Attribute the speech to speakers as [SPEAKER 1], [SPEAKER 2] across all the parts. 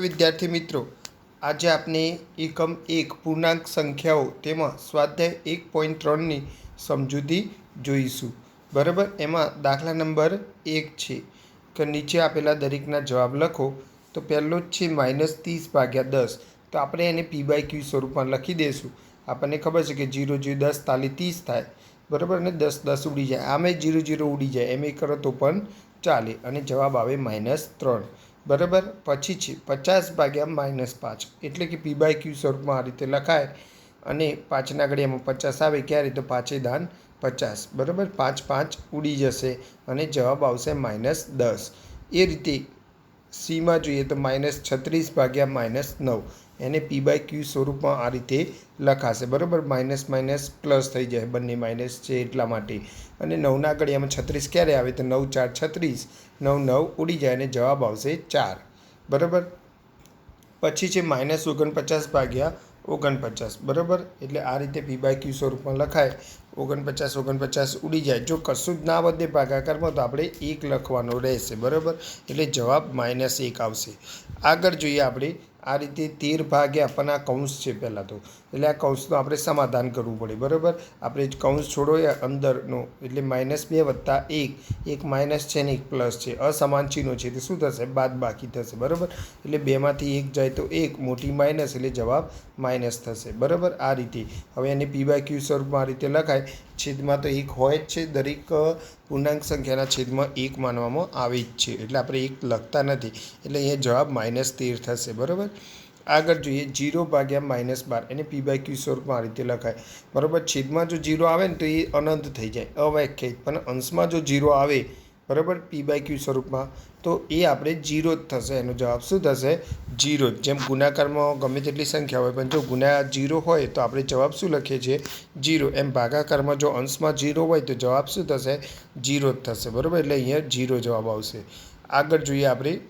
[SPEAKER 1] વિદ્યાર્થી મિત્રો, આજે આપણે એકમ એક પૂર્ણાંક સંખ્યાઓ તેમાં સ્વાધ્યાય એક પોઈન્ટ ત્રણની સમજૂતી જોઈશું. બરાબર? એમાં દાખલા નંબર એક છે. કે નીચે આપેલા દરેકના જવાબ લખો. તો પહેલો જ છે માઇનસ ત્રીસ ભાગ્યા દસ. તો આપણે એને પી બાય ક્યુ સ્વરૂપમાં લખી દઈશું. આપણને ખબર છે કે જીરો જીરો દસ, તાલી ત્રીસ થાય. બરાબર? અને દસ દસ ઉડી જાય. આમે જીરો જીરો ઉડી જાય. એમ એ કરો તો પણ ચાલે. અને જવાબ આવે માઇનસ ત્રણ. બરાબર? પછી છે, પચાસ ભાગ્યા માઇનસ પાંચ. એટલે કે પી બાય ક્યુ સ્વરૂપમાં આ રીતે લખાય અને પાંચના ઘડિયામાં પચાસ આવે, ક્યારે? તો પાંચે દાન પચાસ. બરાબર? પાંચ પાંચ ઉડી જશે અને જવાબ આવશે માઇનસ દસ. એ રીતે સીમાં જોઈએ તો માઇનસ છત્રીસ ભાગ્યા માઇનસ નવ. એને પી બાય ક્યુ સ્વરૂપમાં આ રીતે લખાશે. બરાબર? માઇનસ માઇનસ પ્લસ થઈ જાય બંને માઇનસ છે એટલા માટે. અને નવના ઘડિયામાં છત્રીસ ક્યારે આવે? તો નવ ચાર છત્રીસ. નવ નવ ઉડી જાય અને જવાબ આવશે ચાર. બરાબર? પછી છે માઇનસ ઓગણપચાસ ભાગ્યા ઓગણપચાસ. બરાબર? એટલે આ રીતે પી બાય ક્યુ સ્વરૂપમાં લખાય. ઓગણપચાસ ઓગણપચાસ ઉડી જાય. જો કશું જ ના વધે ભાગાકારમાં, તો આપણે એક લખવાનો રહેશે. બરાબર? એટલે જવાબ માઇનસ એક આવશે. આગળ જોઈએ આપણે આ રીતે તેર ભાગે આપણને આ કૌંસ છે પહેલાં તો. એટલે આ કૌંસનું આપણે સમાધાન કરવું પડે, બરાબર? આપણે કૌંસ છોડો અંદરનો, એટલે માઇનસ બે વત્તા એક. એક માઇનસ છે ને એક પ્લસ છે. અસમાન ચિહ્નો છે, તે શું થશે? બાદ બાકી થશે, બરાબર? એટલે બેમાંથી એક જાય તો એક, મોટી માઇનસ એટલે જવાબ માઇનસ થશે, બરાબર? આ રીતે. હવે એને પી બાય ક્યુ સ્વરૂપમાં આ રીતે લખાય. છેદમાં તો એક હોય જ છે. દરેક પૂર્ણાંક સંખ્યાના છેદમાં એક માનવામાં આવે જ છે. એટલે આપણે એક લખતા નથી. એટલે અહીંયા જવાબ માઇનસ તેર થશે. બરાબર? આગળ જોઈએ. જીરો ભાગ્યા માઇનસ બાર. એને પી બાય ક્યુ સ્વરૂપમાં આ રીતે લખાય. બરાબર? છેદમાં જો જીરો આવે ને તો એ અનંત થઈ જાય. અવ્યાખ્યાયિત. પણ અંશમાં જો જીરો આવે બરાબર? પી બાય ક્યુ સ્વરૂપમાં. તો એ આપણે જીરો જ થશે. એનો જવાબ શું થશે? જીરો જ. જેમ ગુણાકારમાં ગમે તેટલી સંખ્યા હોય, પણ જો ગુના જીરો હોય, તો આપણે જવાબ શું લખીએ છીએ? જીરો એમ ભાગાકારમાં જો અંશમાં જીરો હોય, તો જવાબ શું થશે? જીરો જ થશે. બરાબર? એટલે અહીંયા જીરો જવાબ આવશે. આગળ જોઈએ આપણે.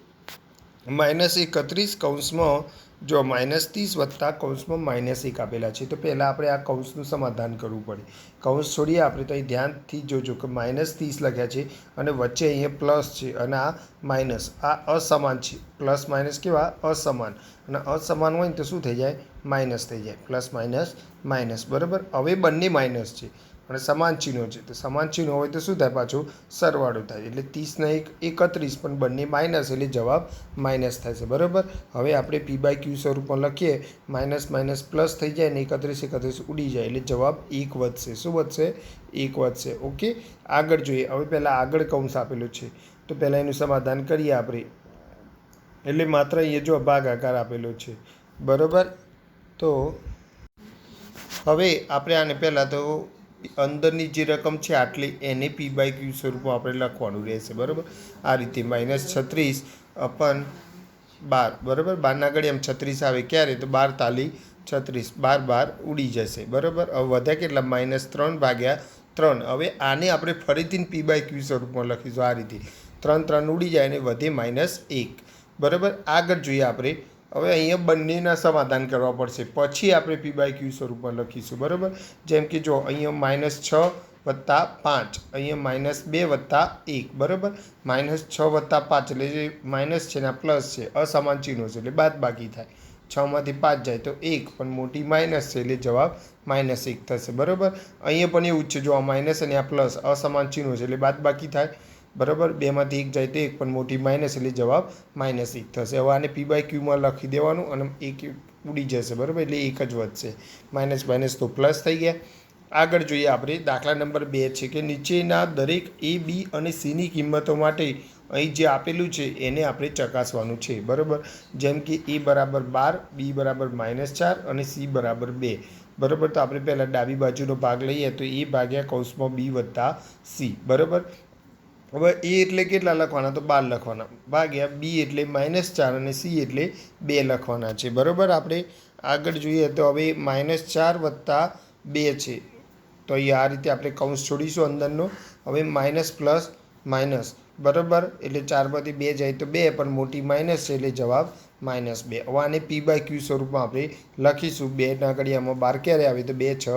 [SPEAKER 1] માઇનસ એકત્રીસ કૌંસમાં જો માઇનસ ત્રીસ વત્તા કૌંસમાં માઇનસ એક આપેલા છે, તો પહેલાં આપણે આ કૌંસનું સમાધાન કરવું પડે. કૌંસ છોડીએ, આપણે તો અહીં ધ્યાનથી જોજો કે માઇનસ ત્રીસ લખ્યા છે અને વચ્ચે અહીંયા પ્લસ છે અને આ માઇનસ. આ અસમાન છે. પ્લસ માઇનસ કેવા? અસમાન. અને અસમાન હોય ને તો શું થઈ જાય? માઇનસ થઈ જાય. Plus minus minus. બરાબર? હવે બંને માઇનસ છે. અને સમાન ચિહ્નો છે. તો સમાન ચિહ્નો હોય તો શું થાય? પાછું સરવાળો થાય. એટલે ત્રીસના એક, એકત્રીસ, પણ બંને માઇનસ એટલે જવાબ માઇનસ થાય છે. બરાબર? હવે આપણે પી બાય ક્યુ સ્વરૂપમાં લખીએ. માઇનસ માઇનસ પ્લસ થઈ જાય ને એકત્રીસ એકત્રીસ ઉડી જાય. એટલે જવાબ એક વધશે. શું વધશે? એક વધશે. ઓકે? આગળ જોઈએ. હવે પહેલાં આગળ કૌંસ આપેલો છે. તો પહેલાં એનું સમાધાન કરીએ આપણે. એટલે માત્ર અહીંયા જો ભાગાકાર આપેલો છે. બરાબર? તો હવે આપણે આને પહેલાં તો અંદરની જે રકમ છે, આટલી એને પી બાય ક્યુ સ્વરૂપમાં આપણે લખવાનું રહેશે, બરાબર? આ રીતે માઇનસ છત્રીસ અપન બાર, બરાબર? બારના ઘડી આમ છત્રીસ આવે ક્યારે? તો બાર તાલી છત્રીસ, બાર બાર ઉડી જશે, બરાબર? હવે વધ્યા કેટલા? માઇનસ ત્રણ ભાગ્યા ત્રણ. હવે આને આપણે ફરીથી પી બાય ક્યુ સ્વરૂપમાં લખીશું આ રીતે. ત્રણ ત્રણ ઉડી જાય અને વધે માઇનસ એક, બરાબર? આગળ જોઈએ આપણે હવે અહીંયા બંનેના સમાધાન કરવા પડશે. પછી આપણે પી બાય ક્યુ સ્વરૂપમાં લખીશું, બરાબર? જેમ કે જો અહીંયા માઇનસ છ વત્તા પાંચ, અહીંયા માઇનસ બે વત્તા એક, બરાબર? માઇનસ છ વત્તા પાંચ એટલે જે માઇનસ છે ને પ્લસ છે, અસમાન ચિહ્નો છે એટલે બાદ બાકી થાય છમાંથી પાંચ જાય તો એક, પણ મોટી માઇનસ છે એટલે જવાબ માઇનસ એક થશે, બરાબર? અહીંયા પણ એવું જ છે, જો આ માઇનસ અને આ પ્લસ અસમાન ચિહ્નો છે એટલે બાદ બાકી થાય. બરાબર? બેમાંથી એક જાય તો એક, પણ મોટી માઇનસ એટલે જવાબ માઇનસ એક થશે. હવે આને પી બાય ક્યુમાં લખી દેવાનું અને એક ઉડી જશે, બરાબર? એટલે એક જ વધશે. માઇનસ માઇનસ તો પ્લસ થઈ ગયા. આગળ જોઈએ આપણે, દાખલા નંબર બે છે કે નીચેના દરેક એ બી અને સીની કિંમતો માટે અહીં જે આપેલું છે, એને આપણે ચકાસવાનું છે, બરાબર? જેમ કે એ બરાબર બાર બી બરાબર માઇનસ ચાર અને સી બરાબર બે. બરાબર? તો આપણે પહેલાં ડાબી બાજુનો ભાગ લઈએ તો એ ભાગ્યા કૌંસમાં બી વત્તા સી બરાબર? હવે એ એટલે કેટલા લખવાના? તો બાર લખવાના. ભાગ્યા બી એટલે માઇનસ ચાર અને સી એટલે બે લખવાના છે. બરાબર? આપણે આગળ જોઈએ તો હવે માઇનસ ચાર વત્તા બે છે. તો અહીંયા આ રીતે આપણે કૌંસ છોડીશું અંદરનો. હવે માઇનસ પ્લસ માઇનસ બરાબર? એટલે ચારમાંથી બે જાય તો બે, પણ મોટી માઇનસ છે એટલે જવાબ માઇનસ બે. હવે આને પી બાય ક્યુ સ્વરૂપમાં આપણે લખીશું. બે ઘડિયામાં બાર ક્યારે આવે તો બે છ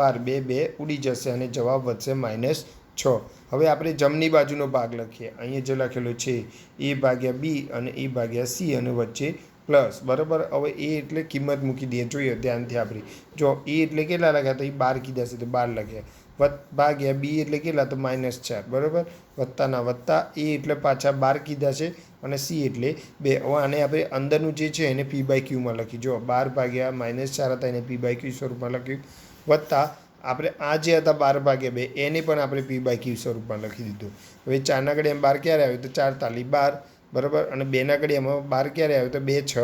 [SPEAKER 1] બાર બે બે ઉડી જશે અને જવાબ વધશે માઇનસ છ. હવે આપણે જમણી બાજુનો ભાગ લખીએ. અહીંયા જે લખેલો છે, એ ભાગ્યા બી અને એ ભાગ્યા સી અને વચ્ચે પ્લસ. બરાબર? હવે એ એટલે કિંમત મૂકી દઈએ. જોઈએ, ધ્યાનથી આપણી. જો એ એટલે કેટલા લખ્યા? તો એ બાર કીધા છે, તો બાર લખ્યા વત, ભાગ્યા બી એટલે કેટલા? તો માઇનસ ચાર. બરાબર? વત્તાના વત્તા એ એટલે પાછા બાર કીધા છે અને સી એટલે બે. હવે આને આપણે અંદરનું જે છે, એને પી બાય ક્યુમાં લખી. જો બાર ભાગ્યા માઇનસ ચાર હતા, એને પી બાય ક્યુ સ્વરૂપમાં લખ્યું. વત્તા આપણે આ જે હતા બાર ભાગ્યા બે, એને પણ આપણે પી બાય ક્યુ સ્વરૂપમાં લખી દીધું. હવે ચારના એમ બાર ક્યારે આવ્યું? તો ચાર તાલી બાર, બરાબર? અને બેના ઘડિયામાં બાર ક્યારે આવ્યું? તો બે છ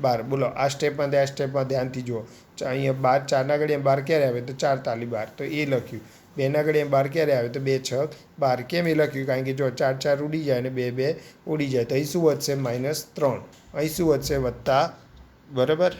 [SPEAKER 1] બાર. બોલો, આ સ્ટેપમાં આ સ્ટેપમાં ધ્યાનથી જુઓ. અહીંયા બાર, ચારના એમ બાર ક્યારે આવે તો ચાર તાલી બાર. તો એ લખ્યું. બેના ઘડિયામાં બાર ક્યારે આવે તો બે છ બાર. કેમ એ લખ્યું? કારણ કે જો ચાર ચાર ઉડી જાય અને બે બે ઉડી જાય. તો અહીં શું વધશે? માઇનસ ત્રણ. અહીં શું વધશે? વત્તા, બરાબર?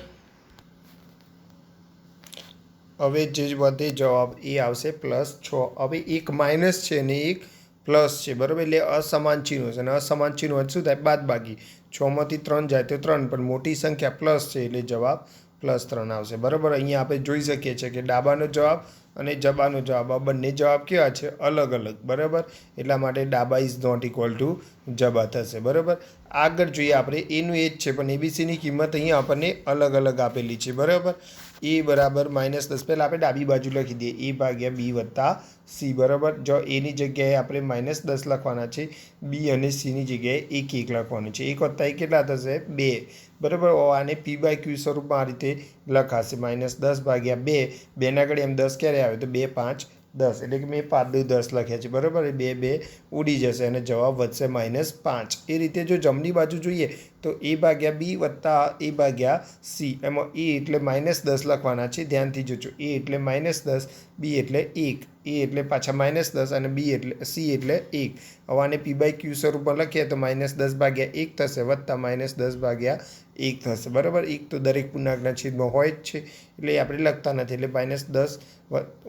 [SPEAKER 1] હવે જે વધે જવાબ એ આવશે પ્લસ છ. હવે એક માઇનસ છે ને એક પ્લસ છે, બરાબર? એટલે અસમાન ચિહ્નો છે અને અસમાન ચિહ્નો શું થાય? બાદ બાકી છમાંથી ત્રણ જાય તો ત્રણ, પણ મોટી સંખ્યા પ્લસ છે એટલે જવાબ પ્લસ ત્રણ આવશે. બરાબર? અહીંયા આપણે જોઈ શકીએ છીએ કે ડાબાનો જવાબ અને જબાનો જવાબ. આ બંને જવાબ કેવા છે? અલગ અલગ. બરાબર? એટલા માટે ડાબા ઇઝ નોટ ઇક્વલ ટુ જબા થશે. બરાબર? આગળ જોઈએ આપણે. એનું એ જ છે, પણ એબીસીની કિંમત અહીંયા આપણને અલગ અલગ આપેલી છે. બરાબર? એ બરાબર માઇનસ દસ પહેલાં આપણે ડાબી બાજુ લખી દઈએ. એ ભાગ્યા બી વત્તા સી, બરાબર? જો એની જગ્યાએ આપણે માઇનસ દસ લખવાના છે, બી અને સીની જગ્યાએ એક એક લખવાનું છે. એક વત્તા એક કેટલા થશે? બે. બરાબર? આને પી બાય ક્યુ સ્વરૂપમાં આ રીતે લખાશે. માઇનસ દસ ભાગ્યા બે. બેના ઘડી એમ દસ ક્યારે આવે? તો બે, પાંચ. દસ. એટલે કે મેં પાંચ દુ દસ લખ્યા છે. બરાબર? એ બે બે ઉડી જશે અને જવાબ વધશે માઇનસ પાંચ. એ રીતે જો જમણી બાજુ જોઈએ તો એ ભાગ્યા બી વત્તા એ ભાગ્યા સી. એમાં એ એટલે માઇનસ દસ લખવાના છે. ધ્યાનથી જોજો. એ એટલે માઇનસ દસ, બી એટલે એક. એ એટલે પાછા માઇનસ દસ અને બી એટલે સી એટલે એક. હવે આને પી બાય ક્યુ સ્વરૂપમાં લખીએ તો માઇનસ દસ ભાગ્યા એક થશે. વત્તા માઇનસ દસ ભાગ્યા એક થશે. બરાબર? એક તો દરેક પૂર્ણાંકના છેદમાં હોય જ છે. એટલે એ આપણે લખતા નથી. એટલે માઇનસ દસ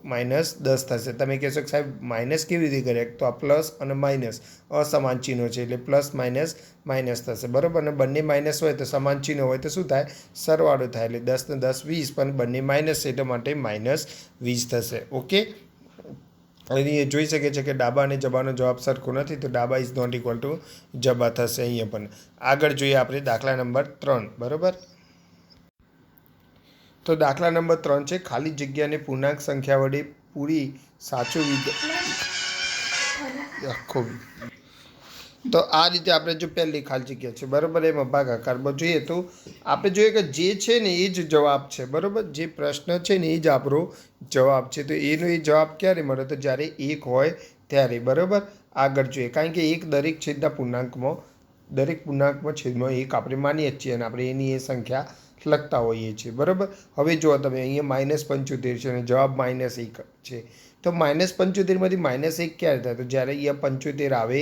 [SPEAKER 1] માઇનસ દસ થશે. તમે કહેશો કે સાહેબ માઇનસ કેવી રીતે કર્યા તો આ પ્લસ અને માઇનસ અસમાન ચિહ્નો છે. એટલે પ્લસ માઇનસ માઇનસ થશે. બરાબર? અને બંને માઇનસ હોય તો સમાન ચિહ્નો હોય તો શું થાય? સરવાળો થાય. એટલે દસને દસ વીસ, પણ બંને માઇનસ છે એટલા માટે માઇનસ વીસ થશે. ઓકે? અહીં જોઈ શકે છે કે ડાબા અને જબાનો જવાબ સરખો નથી, તો ડાબા ઇઝ નોટ ઇક્વલ ટુ જબા થશે અહીંયા પણ. આગળ જોઈએ આપણે દાખલા નંબર ત્રણ, બરાબર? તો દાખલા નંબર ત્રણ છે, ખાલી જગ્યાને પૂર્ણાંક સંખ્યા વડે પૂરી સાચું વિધ આખો તો આ રીતે આપણે જો પહેલી ખાલી જગ્યા છે, બરાબર, એમાં ભાગાકારમાં જોઈએ તો આપણે જોઈએ કે જે છે ને એ જ જવાબ છે, બરાબર? જે પ્રશ્ન છે ને એ જ આપણો જવાબ છે. તો એનો એ જવાબ ક્યારે મળે? તો જ્યારે એક હોય ત્યારે, બરાબર? આગળ જોઈએ, કારણ કે એક દરેક છેદના પૂર્ણાંકમાં, દરેક પૂર્ણાંકમાં છેદમાં એક આપણે માનીએ છીએ અને આપણે એની એ સંખ્યા લખતા હોઈએ છીએ, બરાબર? હવે જો તમે અહીંયા માઇનસ પંચોતેર છે અને જવાબ માઇનસ એક છે. તો માઇનસ પંચોતેરમાંથી માઇનસ એક ક્યારે થાય? તો જ્યારે અહીંયા પંચોતેર આવે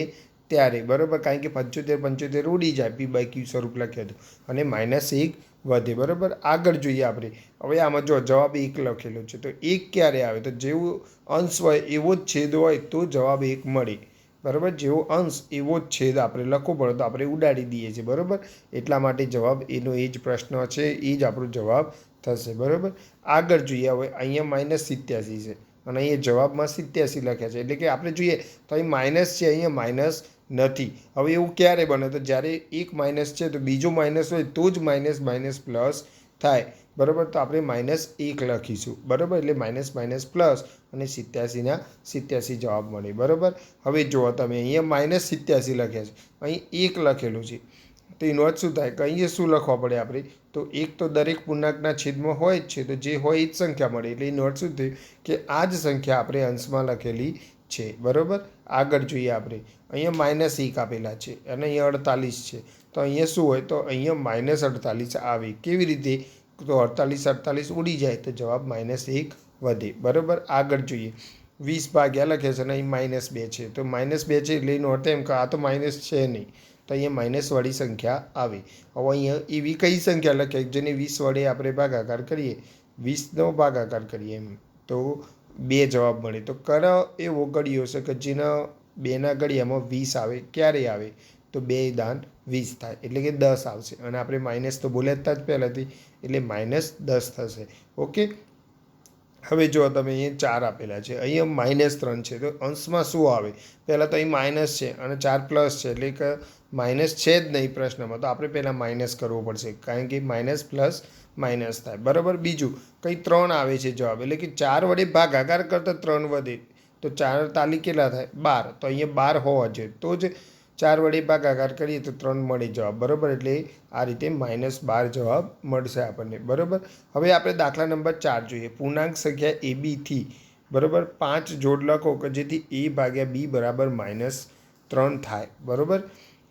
[SPEAKER 1] ત્યારે, બરાબર? કારણ કે પંચોતેર પંચોતેર ઉડી જાય પી બાય ક્યુ સ્વરૂપ લખ્યું હતું અને માઇનસ એક વધે, બરાબર? આગળ જોઈએ આપણે. હવે આમાં જો જવાબ એક લખેલો છે, તો એક ક્યારે આવે? તો જેવો અંશ હોય, એવો જ છેદ હોય, તો જવાબ એક મળે. બરાબર? જેવો અંશ, એવો જ છેદ આપણે લખવો પડે, તો આપણે ઉડાડી દઈએ છીએ, બરાબર? એટલા માટે જવાબ એનો એ જ પ્રશ્ન છે, એ જ આપણો જવાબ થશે, બરાબર? આગળ જોઈએ, હવે અહીંયા માઇનસ સિત્યાસી છે. અને અહીંયા જવાબમાં સિત્યાસી લખ્યા છે. એટલે કે આપણે જોઈએ, તો અહીં માઇનસ છે, અહીંયા માઇનસ નથી. હવે એવું ક્યારે બને? તો જ્યારે એક માઇનસ છે, તો બીજો માઇનસ હોય, તો જ માઇનસ માઇનસ પ્લસ થાય. બરાબર? તો આપણે માઇનસ એક લખીશું. બરાબર? એટલે માઇનસ માઇનસ પ્લસ અને સિત્યાસીના સિત્યાસી જવાબ મળે. બરાબર? હવે જુઓ તમે, અહીંયા માઇનસ સિત્યાસી લખ્યા છે. અહીં એક લખેલું છે. તો એનો અર્થ શું થાય? કે અહીંયા શું લખવા પડે આપણે? તો એક તો દરેક પૂર્ણાંકના છેદમાં હોય જ છે. તો જે હોય એ જ સંખ્યા મળે. એટલે એનો અર્થ શું થયું કે આ જ સંખ્યા આપણે અંશમાં લખેલી છે, બરાબર? આગળ જોઈએ આપણે. અહીંયા માઇનસ એક આપેલા છે અને અહીંયા અડતાલીસ છે. તો અહીંયા શું હોય? તો અહીંયા માઇનસ અડતાલીસ આવે. કેવી રીતે? તો અડતાલીસ અડતાલીસ ઉડી જાય તો જવાબ માઇનસ એક વધે. બરાબર? આગળ જોઈએ. વીસ ભાગ્યા લખે છે અને અહીં માઇનસ બે છે. તો માઇનસ બે છે એટલે એનો અર્થ એમ કે? આ તો માઇનસ છે નહીં. તો અહીંયા માઇનસવાળી સંખ્યા આવે. હવે અહીંયા એવી કઈ સંખ્યા લખે? જેને વીસ વડે આપણે ભાગાકાર કરીએ. વીસનો ભાગાકાર કરીએ એમ. તો બે જવાબ મળે. તો કર એવો ઘડિયો છે કે જેના બેના ઘડિયામાં વીસ આવે, ક્યારે આવે? તો બે દાન વીસ થાય. એટલે કે દસ આવશે. અને આપણે માઇનસ તો બોલ્યા જ પહેલાંથી. એટલે માઇનસ દસ થશે. ઓકે? હવે જો તમે અહીંયા ચાર આપેલા છે. અહીંયા માઇનસ ત્રણ છે. તો અંશમાં શું આવે? પહેલાં તો અહીં માઇનસ છે અને ચાર પ્લસ છે. એટલે કે માઇનસ છે જ નહીં પ્રશ્નમાં, તો આપણે પહેલાં માઇનસ કરવો પડશે, કારણ કે માઇનસ પ્લસ માઇનસ થાય. બરાબર? બીજું, કંઈ ત્રણ આવે છે જવાબ, એટલે કે ચાર વડે ભાગાકાર કરતાં ત્રણ વધે, તો ચાર તાલી કેટલા થાય? બાર. તો અહીંયા બાર હોવા જોઈએ. તો જ ચાર વડે ભાગાકાર કરીએ તો ત્રણ મળે જવાબ, બરાબર? એટલે આ રીતે માઇનસ બાર જવાબ મળશે આપણને, બરાબર? હવે આપણે દાખલા નંબર ચાર જોઈએ. પૂર્ણાંક સંખ્યા એ બીથી બરાબર? પાંચ જોડ લખો કે જેથી એ ભાગ્યા બી બરાબર માઇનસ ત્રણ થાય, બરાબર?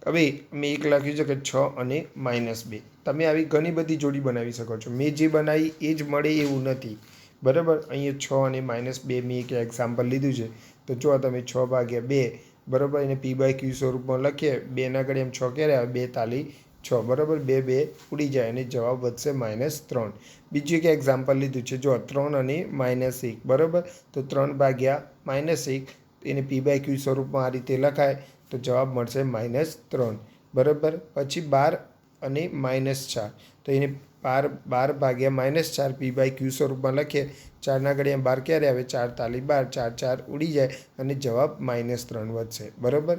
[SPEAKER 1] હવે મેં એક લખ્યું છે કે છ અને માઇનસ બે. તમે આવી ઘણી બધી જોડી બનાવી શકો છો. મેં જે બનાવી એ જ મળે એવું નથી. બરાબર? અહીંયા છ અને માઇનસ બે મેં એક એક્ઝામ્પલ લીધું છે. તો જો તમે છ ભાગ્યા બે, બરાબર? એને પી બાય ક્યુ સ્વરૂપમાં લખીએ. બેના ઘડી એમ છ ક્યારે આવે? બે તાલી છ. બરાબર? બે બે ઉડી જાય અને જવાબ વધશે માઇનસ ત્રણ. બીજું એક એક્ઝામ્પલ લીધું છે. જો ત્રણ અને માઇનસ એક, બરાબર? તો ત્રણ ભાગ્યા માઇનસ એક, એને પી બાય ક્યુ સ્વરૂપમાં આ રીતે લખાય. તો જવાબ મળશે માઇનસ ત્રણ. બરાબર? પછી બાર અને માઇનસ ચાર. તો એને બાર બાર ભાગ્યા માઇનસ ચાર પી બાય ક્યુ સ્વરૂપમાં લખીએ. ચારના ઘડિયા બાર ક્યારે આવે? ચાર, તાલી બાર, ચાર ચાર ઉડી જાય અને જવાબ માઇનસ ત્રણ વધશે. બરાબર?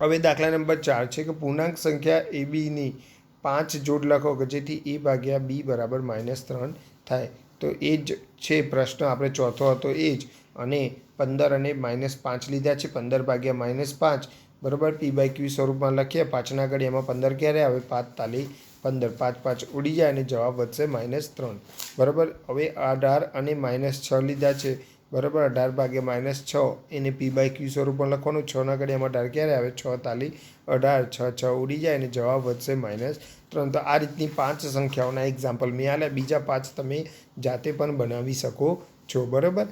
[SPEAKER 1] હવે દાખલા નંબર ચાર છે કે પૂર્ણાંક સંખ્યા એ બીની પાંચ જોડ લખો કે જેથી એ ભાગ્યા બી બરાબર માઇનસ ત્રણ થાય. તો એ જ છે પ્રશ્ન. આપણે ચોથો હતો એ જ. અને પંદર અને માઇનસ પાંચ લીધા છે. પંદર ભાગ્યા માઇનસ પાંચ, બરાબર? પી બાય ક્યુ સ્વરૂપમાં લખીએ પાંચના ઘડી એમાં પંદર ક્યારે આવે? પાંચ, તાલી, પંદર. પાંચ પાંચ ઉડી જાય અને જવાબ વધશે માઇનસ ત્રણ. બરાબર? હવે અઢાર અને માઇનસ છ લીધા છે. બરાબર? અઢાર ભાગ્યા માઇનસ છ, એને પી બાય ક્યુ સ્વરૂપમાં લખવાનું. છના ઘડી એમાં અઢાર ક્યારે આવે? છ, તાલી, અઢાર. છ છ ઉડી જાય અને જવાબ વધશે માઇનસ ત્રણ. તો આ રીતની પાંચ સંખ્યાઓના એક્ઝામ્પલ મેં આલ્યા. બીજા પાંચ તમે જાતે પણ બનાવી શકો છો. બરાબર?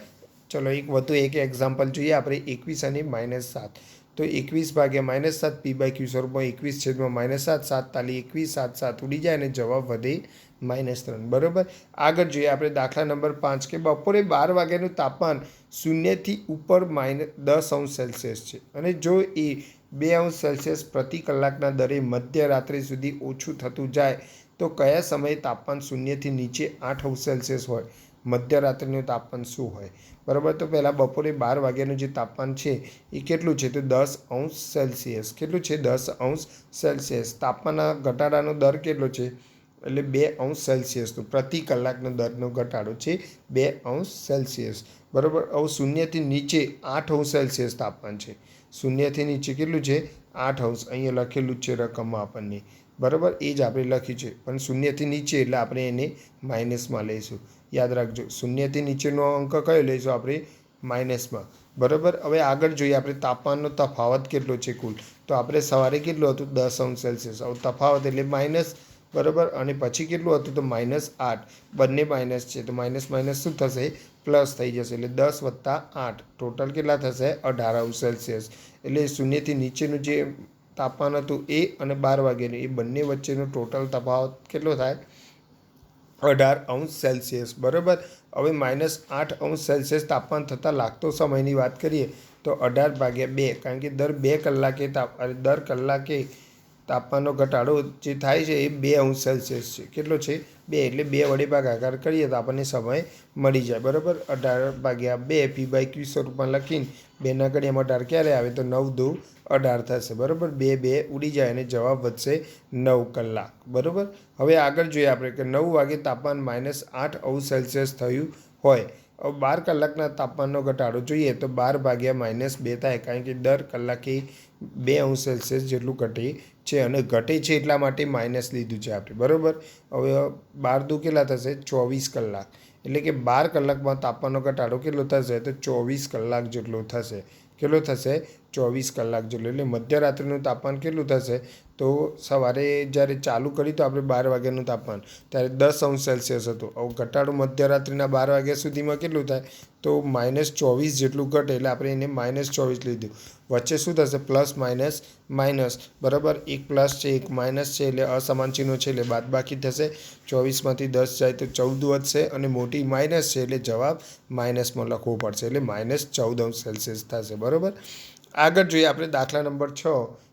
[SPEAKER 1] ચલો એક વધુ એક એક્ઝામ્પલ જોઈએ. આપણે એકવીસ અને માઇનસ સાત. તો એકવીસ ભાગ્યા માઇનસ સાત પી બાય ક્યુ સ્વરૂપમાં એકવીસ છેદમાં માઇનસ સાત સાત તાલી એકવીસ, સાત સાત ઉડી જાય અને જવાબ વધે માઇનસ ત્રણ. બરાબર? આગળ જોઈએ. આપણે દાખલા નંબર પાંચ કે બપોરે બાર વાગ્યાનું તાપમાન શૂન્યથી ઉપર માઇનસ દસ અંશ સેલ્સિયસ છે. અને જો એ બે અંશ સેલ્સિયસ પ્રતિ કલાકના દરે મધ્યરાત્રિ સુધી ઓછું થતું જાય, તો કયા સમયે તાપમાન શૂન્યથી નીચે આઠ અંશ સેલ્સિયસ હોય? મધ્યરાત્રિનું તાપમાન શું હોય? બરાબર? તો પહેલાં બપોરે બાર વાગ્યાનું જે તાપમાન છે, એ કેટલું છે? તો દસ અંશ સેલ્સિયસ. કેટલું છે? દસ અંશ સેલ્સિયસ. તાપમાનના ઘટાડાનો દર કેટલો છે? એટલે બે અંશ સેલ્સિયસનું, પ્રતિ કલાકનો દરનો ઘટાડો છે બે અંશ સેલ્સિયસ. બરાબર? હવે શૂન્યથી નીચે આઠ અંશ સેલ્સિયસ તાપમાન છે. શૂન્યથી નીચે કેટલું છે? આઠ અંશ. અહીંયા લખેલું છે રકમમાં આપણને. બરાબર? એ જ આપણે લખ્યું છે. પણ શૂન્યથી નીચે એટલે આપણે એને માઇનસમાં લઈશું. યાદ રાખજો. શૂન્યથી નીચેનો અંક કયો લઈશું આપણે? માઇનસમાં. બરાબર? હવે આગળ જોઈએ આપણે તાપમાનનો તફાવત કેટલો છે કુલ. તો આપણે સવારે કેટલું હતું? દસ અંશ સેલ્સિયસ. હવે તફાવત એટલે માઇનસ, બરાબર? અને પછી કેટલું હતું? તો માઇનસ આઠ. બંને માઇનસ છે. તો માઇનસ માઇનસ શું થશે? પ્લસ થઈ જશે. એટલે દસ વત્તા આઠ. ટોટલ કેટલા થશે? અઢાર અંશ સેલ્સિયસ. એટલે શૂન્યથી નીચેનું જે તાપમાન હતું એ અને બાર વાગ્યાનું, એ બંને વચ્ચેનો ટોટલ તફાવત કેટલો થાય? અઢાર અંશ સેલ્સિયસ, બરાબર? હવે માઇનસ આઠ અંશ સેલ્સિયસ તાપમાન થતાં લાગતો સમયની વાત કરીએ તો અઢાર ભાગ્યા બે, કારણ કે દર બે કલાકે તાપ દર કલાકે તાપમાનનો ઘટાડો જે થાય છે એ બે અંશ સેલ્સિયસ છે. કેટલો છે? બે, એટલે બે વડે ભાગાકાર કરીએ તો આપણને સમય મળી જાય. બરાબર? અઢાર ભાગ્યા બે પી બાય ક્યુ સ્વરૂપમાં લખીને બેના ઘડિયામાં અઢાર ક્યારે આવે? તો નવ દો અઢાર થશે. બરાબર? બે બે ઉડી જાય અને જવાબ વધશે નવ કલાક. બરાબર? હવે આગળ જોઈએ આપણે કે નવ વાગે તાપમાન માઇનસ આઠ અંશ સેલ્સિયસ થયું હોય. બાર કલાકના તાપમાનનો ઘટાડો જોઈએ તો બાર ભાગ્યા માઇનસ બે થાય કારણ કે દર કલાકે બે અંશ સેલ્સિયસ જેટલું ઘટે છે અને ઘટે છે એટલા માટે માઇનસ લીધું છે આપણે, બરાબર? હવે બાર દુ કેટલા થશે? ચોવીસ કલાક. એટલે કે બાર કલાકમાં તાપમાનનો ઘટાડો કેટલો થશે? તો ચોવીસ કલાક જેટલો થશે. કેટલો થશે? ચોવીસ કલાક જેટલું. એટલે મધ્યરાત્રિનું તાપમાન કેટલું થશે? તો સવારે જ્યારે ચાલુ કરી તો આપણે બાર વાગ્યાનું તાપમાન. ત્યારે દસ અંશ સેલ્સિયસ હતું. હવે ઘટાડો મધ્યરાત્રિના બાર વાગ્યા સુધીમાં કેટલું થાય? તો માઇનસ ચોવીસ જેટલું ઘટે એટલે આપણે એને માઇનસ ચોવીસ લીધું વચ્ચે શું થશે? પ્લસ માઇનસ માઇનસ બરાબર? એક પ્લસ છે, એક માઇનસ છે એટલે અસમાન ચિહ્નો છે એટલે બાદ બાકી થશે. ચોવીસમાંથી દસ જાય તો ચૌદ વધશે અને મોટી માઇનસ છે એટલે જવાબ માઇનસમાં લખવો પડશે એટલે માઇનસ ચૌદ અંશ સેલ્સિયસ થશે. બરાબર? આગળ જોઈએ આપણે દાખલા નંબર છ.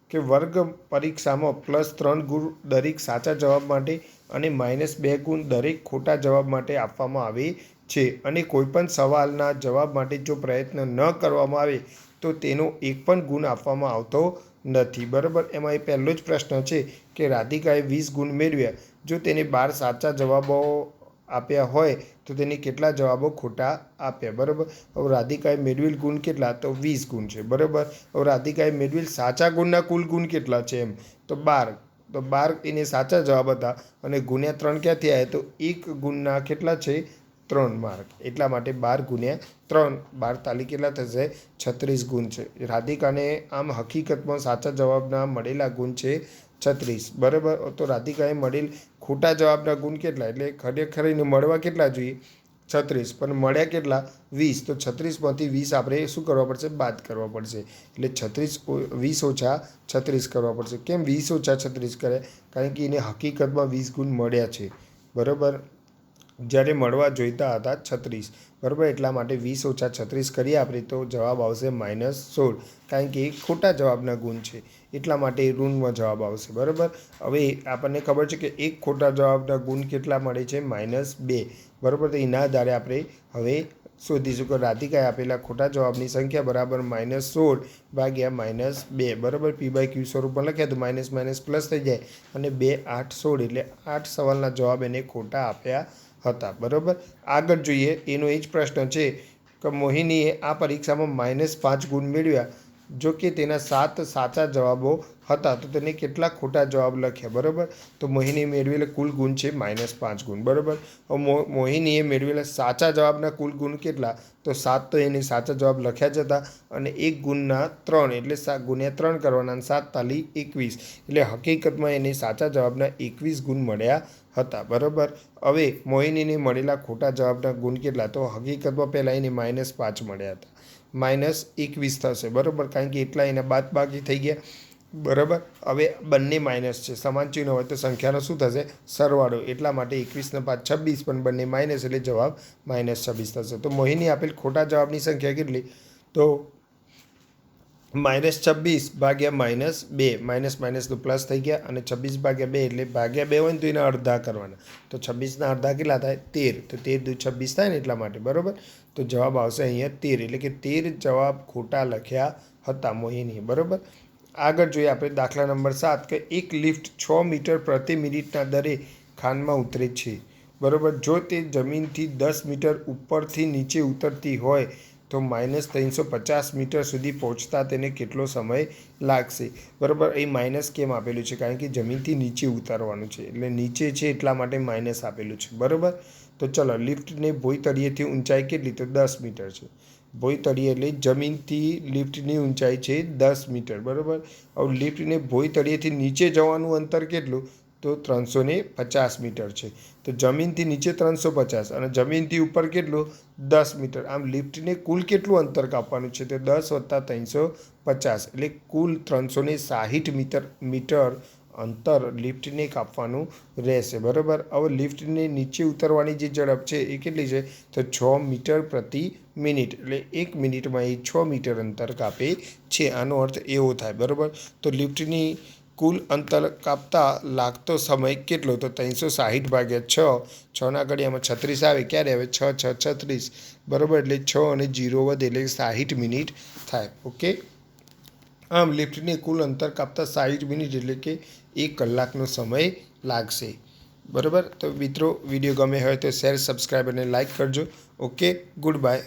[SPEAKER 1] કે વર્ગ પરીક્ષામાં પ્લસ ત્રણ ગુણ દરેક સાચા જવાબ માટે અને માઇનસ બે ગુણ દરેક ખોટા જવાબ માટે આપવામાં આવે છે. અને કોઈપણ સવાલના જવાબ માટે જો પ્રયત્ન ન કરવામાં આવે, તો તેનો એક પણ ગુણ આપવામાં આવતો નથી. બરાબર? એમાં એ પહેલો જ પ્રશ્ન છે કે રાધિકાએ વીસ ગુણ મેળવ્યા. જો તેને બાર સાચા જવાબો આપ્યા હોય તો તેને કેટલા જવાબો ખોટા આપ્યા, બરાબર? હવે રાધિકાએ મેળવેલ ગુણ કેટલા? તો વીસ ગુણ છે, બરાબર? હવે રાધિકાએ મેળવેલ સાચા ગુણના કુલ ગુણ કેટલા છે એમ? તો બાર. તો બાર એને સાચા જવાબ હતા અને ગુણ્યા ત્રણ ક્યાંથી આવ્યા તો એક ગુણના કેટલા છે? ત્રણ માર્ક. એટલા માટે બાર ગુણ્યા ત્રણ. બાર તાલી કેટલા થશે? છત્રીસ ગુણ છે. રાધિકાને આમ હકીકતમાં સાચા જવાબના મળેલા ગુણ છે છત્રીસ. બરાબર? તો રાધિકાએ મળેલ ખોટા જવાબના ગુણ કેટલા? એટલે ખરેખર એને મળવા કેટલા જોઈએ? છત્રીસ. પણ મળ્યા કેટલા? વીસ. તો છત્રીસમાંથી વીસ આપણે શું કરવા પડશે? બાદ કરવા પડશે. એટલે છત્રીસ વીસ ઓછા છત્રીસ કરવા પડશે. કેમ વીસ ઓછા છત્રીસ કરે? કારણ કે એને હકીકતમાં વીસ ગુણ મળ્યા છે. બરાબર? જ્યારે મળવા જોઈતા હતા છત્રીસ. બરાબર? એટલા માટે વીસ ઓછા છત્રીસ કરીએ આપણે તો જવાબ આવશે માઇનસ સોળ. કારણ કે એ ખોટા જવાબના ગુણ છે. એટલા માટે ઋણમાં જવાબ આવશે. બરાબર? હવે આપણને ખબર છે કે એક ખોટા જવાબના ગુણ કેટલા મળે છે? માઇનસ બે. બરાબર? તો એના આધારે આપણે હવે શોધીશું કે રાધિકાએ આપેલા ખોટા જવાબની સંખ્યા બરાબર માઇનસ સોળ ભાગ્યા માઇનસ બે. બરાબર? પી બાય ક્યુ સ્વરૂપમાં લખ્યા તો માઇનસ માઇનસ પ્લસ થઈ જાય. અને બે આઠ સોળ એટલે આઠ સવાલના જવાબ એને ખોટા આપ્યા હતા, બરાબર? આગળ જોઈએ, એનો એ જ પ્રશ્ન છે કે મોહિનીએ આ પરીક્ષામાં માઇનસ પાંચ ગુણ મેળવ્યા, જો કે તેના સાત સાચા જવાબો હતા, તો તેને કેટલા ખોટા જવાબ લખ્યા, બરાબર? તો મોહિનીએ મેળવેલા કુલ ગુણ છે માઇનસ પાંચ ગુણ, બરાબર? મોહિનીએ મેળવેલા સાચા જવાબના કુલ ગુણ કેટલા? તો સાત તો એને સાચા જવાબ લખ્યા જ હતા, અને એક ગુણના ત્રણ, એટલે સાત ગુણ્યા ત્રણ કરવાના સાત તાલી એકવીસ, એટલે હકીકતમાં એને સાચા જવાબના એકવીસ ગુણ મળ્યા હતા, બરાબર? હવે મોહિનીને મળેલા ખોટા જવાબના ગુણ કેટલા? તો હકીકતમાં પહેલાં એને માઇનસ પાંચ મળ્યા હતા. માઇનસ એકવીસ થશે, બરાબર? કારણ કે એટલા એના બાદ બાકી થઈ ગયા, બરાબર? હવે બંને માઇનસ છે, સમાન ચિહ્ન હોય તો સંખ્યાનો શું થશે? સરવાળો. એટલા માટે એકવીસને પાંચ, છવ્વીસ, પણ બંને માઇનસ એટલે જવાબ માઇનસ છવ્વીસ થશે. તો મોહિની આપેલ ખોટા જવાબની સંખ્યા કેટલી? તો માઇનસ છવ્વીસ ભાગ્યા માઇનસ બે. માઇનસ માઇનસનું પ્લસ થઈ ગયા અને છવ્વીસ ભાગ્યા બે એટલે ભાગ્યા બે હોય ને તો એના અડધા કરવાના. તો છવ્વીસના અડધા કેટલા થાય? તેર. તો તેર દુ છવ્વીસ થાય ને એટલા માટે, બરાબર? તો જવાબ આવશે અહીંયા તેર. એટલે કે તેર જવાબ ખોટા લખ્યા હતા મોહિની બરાબર? આગળ જોઈએ આપણે દાખલા નંબર સાત કે એક લિફ્ટ છ મીટર પ્રતિ મિનિટના દરે ખાનમાં ઉતરે છે. બરાબર? જો તે જમીનથી દસ મીટર ઉપરથી નીચે ઉતરતી હોય તો માઇનસ ત્રણસો પચાસ મીટર સુધી પહોંચતા તેને કેટલો સમય લાગશે? બરાબર, એ માઇનસ કેમ આપેલું છે? કારણ કે જમીનથી નીચે ઉતારવાનું છે, એટલે નીચે છે એટલા માટે માઇનસ આપેલું છે, બરાબર? તો ચલો લિફ્ટને ભોય તળિયેથી ઊંચાઈ કેટલી? તો દસ મીટર છે. ભોય તળિયે એટલે જમીનથી લિફ્ટની ઊંચાઈ છે દસ મીટર, બરાબર? હવે લિફ્ટને ભોય તળિયેથી નીચે જવાનું અંતર કેટલું? તો ત્રણસો ને પચાસ મીટર છે. તો જમીનથી નીચે ત્રણસો પચાસ અને જમીનથી ઉપર કેટલું? દસ મીટર. આમ લિફ્ટને કુલ કેટલું અંતર કાપવાનું છે? તો દસ વત્તા ત્રણસો પચાસ. એટલે કુલ ત્રણસો ને સાહીઠ મીટર મીટર અંતર લિફ્ટને કાપવાનું રહેશે. બરાબર? હવે લિફ્ટને નીચે ઉતરવાની જે ઝડપ છે એ કેટલી છે? તો છ મીટર પ્રતિ મિનિટ. એટલે એક મિનિટમાં એ છ મીટર અંતર કાપે છે. આનો અર્થ એવો થાય. બરાબર? તો લિફ્ટની કુલ અંતર કાપતા લાગતો સમય કેટલો? તો ત્રણસો સાહીઠ ભાગ્યા છ. છના ઘડિયામાં છત્રીસ આવે. ક્યારે આવે? છ છ, છત્રીસ. બરાબર? એટલે છ અને જીરો વધે એટલે સાહીઠ મિનિટ થાય. ઓકે? આમ લિફ્ટને કુલ અંતર કાપતા સાહીઠ મિનિટ એટલે કે એક કલાકનો સમય લાગશે. બરાબર? તો મિત્રો, વીડિયો ગમે હોય તો શેર સબસ્ક્રાઈબ અને લાઇક કરજો. ઓકે? Good bye.